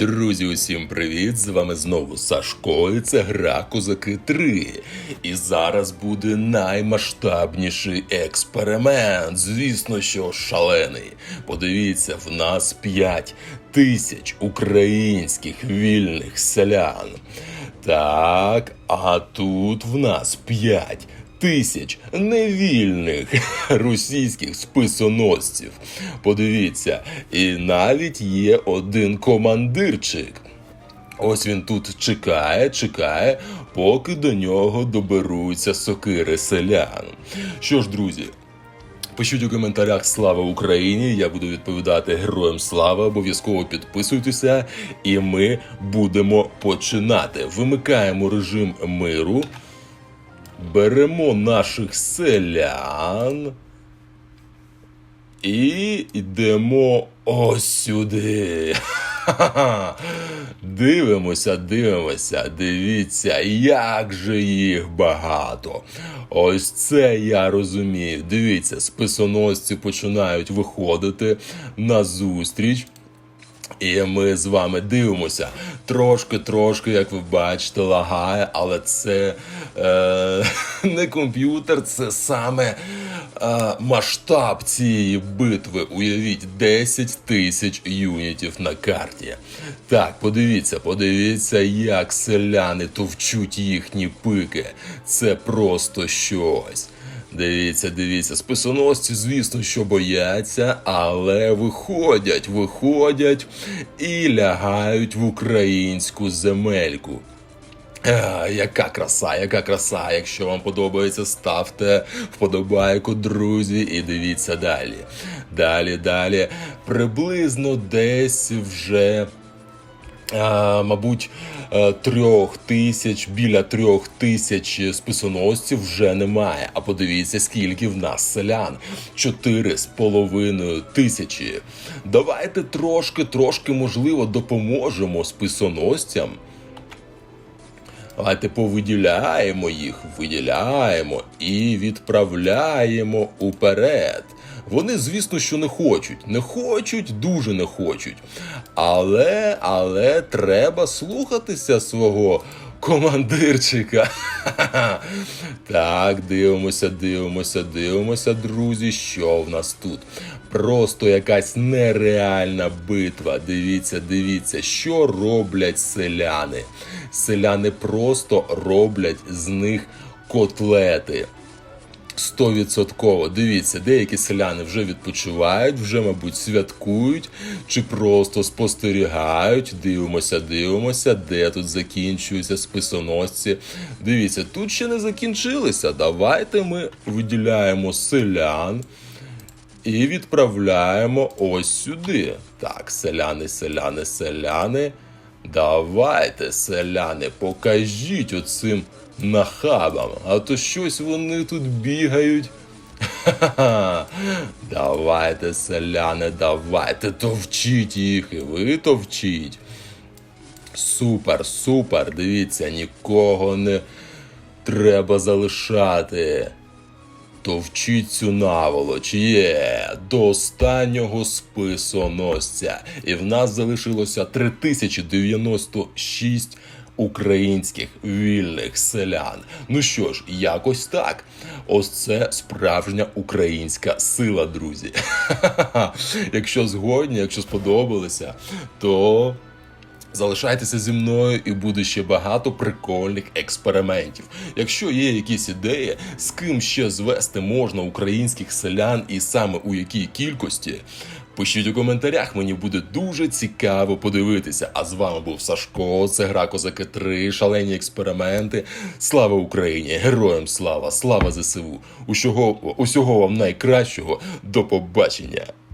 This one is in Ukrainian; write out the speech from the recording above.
Друзі, усім привіт! З вами знову Сашко, і це гра Козаки 3. І зараз буде наймасштабніший експеримент. Звісно, що шалений. Подивіться, в нас 5 тисяч українських вільних селян. Так, а тут в нас 5 тисяч невільних російських списоносців. Подивіться, і навіть є один командирчик. Ось він тут чекає, чекає, поки до нього доберуться сокири селян. Що ж, друзі, Пишіть у коментарях Слава Україні! Я буду відповідати Героям Слава. Обов'язково підписуйтеся, і ми будемо починати. Вимикаємо режим миру. Беремо наших селян. І йдемо ось сюди. Дивимося, дивимося, дивіться, як же їх багато. Ось це я розумію. Дивіться, списоносці починають виходити на зустріч. І ми з вами дивимося. Трошки-трошки, як ви бачите, лагає, але це е, не комп'ютер, це саме е, масштаб цієї битви. Уявіть, 10 тисяч юнітів на карті. Так, подивіться, подивіться, як селяни товчуть їхні пики. Це просто щось. Дивіться, дивіться, списоносці, звісно, що бояться, але виходять, виходять і лягають в українську земельку. А, яка краса, яка краса. Якщо вам подобається, ставте вподобайку, друзі, і дивіться далі. Далі, далі. Приблизно десь вже. А, мабуть, е, трьох тисяч, біля трьох тисяч списоносців вже немає. А подивіться, скільки в нас селян: чотири з половиною тисячі. Давайте трошки, трошки, можливо, допоможемо списоносцям. Давайте повиділяємо їх, виділяємо і відправляємо уперед. Вони, звісно, що не хочуть. Не хочуть, дуже не хочуть. Але, але треба слухатися свого командирчика. Так, дивимося, дивимося, дивимося, друзі, що в нас тут. Просто якась нереальна битва. Дивіться, дивіться, що роблять селяни. Селяни просто роблять з них котлети. Стовідсотково. Дивіться, деякі селяни вже відпочивають, вже, мабуть, святкують чи просто спостерігають. Дивимося, дивимося, де тут закінчуються списоносці. Дивіться, тут ще не закінчилися. Давайте ми виділяємо селян. І відправляємо ось сюди. Так, селяни, селяни, селяни. Давайте, селяни, покажіть оцим нахабам. А то щось вони тут бігають. Ха-ха-ха. Давайте, селяни, давайте, товчіть їх, і ви товчіть. Супер, супер. Дивіться, нікого не треба залишати. Товчіть цю наволоч є до останнього списоносця. І в нас залишилося 3096 українських вільних селян. Ну що ж, якось так. Ось це справжня українська сила, друзі. Якщо згодні, якщо сподобалося, то. Залишайтеся зі мною і буде ще багато прикольних експериментів. Якщо є якісь ідеї, з ким ще звести можна українських селян і саме у якій кількості, пишіть у коментарях, мені буде дуже цікаво подивитися. А з вами був Сашко, це гра Козаки 3, шалені експерименти. Слава Україні! Героям слава! Слава ЗСУ! Усього, усього вам найкращого. До побачення!